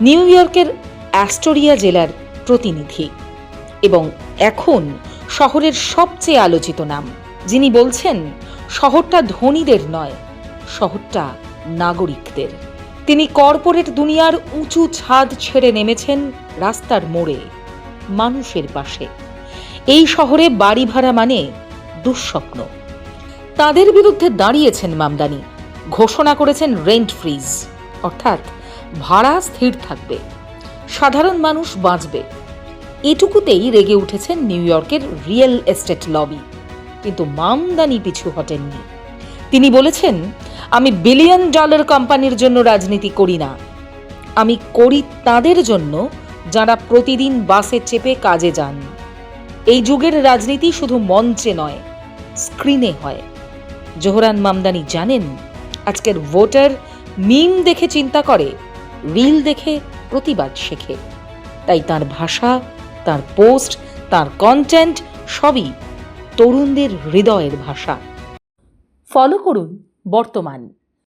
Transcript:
New ইয়র্কের Astoria জেলার প্রতিনিধি এবং এখন শহরের সবচেয়ে আলোচিত নাম, যিনি বলছেন, শহরটা ধনীদের নয়, শহরটা নাগরিকদের। তিনি কর্পোরেট দুনিয়ার উঁচু ছাদ ছেড়ে নেমেছেন রাস্তার মোড়ে, মানুষের পাশে। এই শহরে বাড়ি ভাড়া মানে দুঃস্বপ্ন। তাদের বিরুদ্ধে দাঁড়িয়েছেন মামদানি, ঘোষণা করেছেন রেন্ট ফ্রিজ অর্থাৎ ভাড়া স্থির থাকবে। সাধারণ মানুষ বাঁচবে। এটুকুতেই রেগে উঠেছেন নিউ ইয়র্কের রিয়েল এস্টেট লবি। কিন্তু মামদানি পিছু হটেননি। তিনি বলেছেন, আমি বিলিয়ন ডলার কোম্পানির জন্য রাজনীতি করি না। আমি করি তাদের জন্য যারা প্রতিদিন বাসে চেপে কাজে যান। এই যুগের রাজনীতি শুধু মঞ্চে নয়, স্ক্রিনে হয়। জোহরান মামদানি জানেন, আজকের ভোটার মিম দেখে চিন্তা করে। রিল দেখে, প্রতিবাদ শেখে। তাই তার ভাষা, তার পোস্ট, তার কন্টেন্ট সবই তরুণদের হৃদয়ের ভাষা। ফলো করুন বর্তমান।